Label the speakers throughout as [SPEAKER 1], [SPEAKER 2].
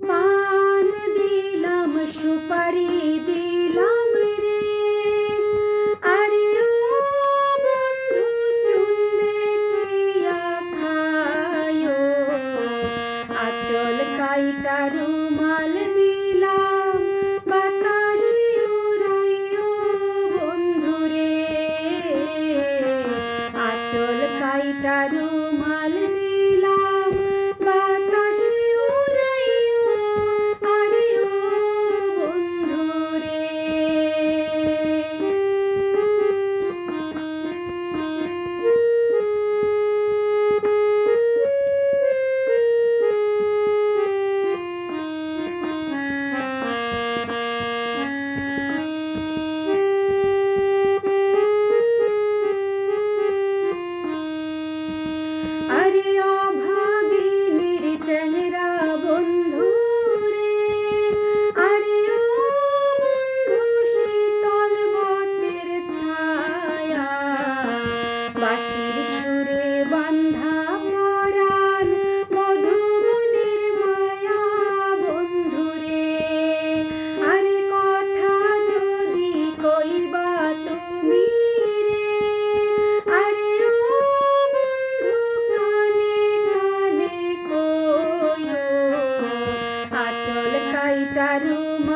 [SPEAKER 1] পান দিলাম সুপারি দিলাম রে আরে ও বন্ধু চুন্নে খায় আচল কাইটারু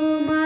[SPEAKER 1] তোমার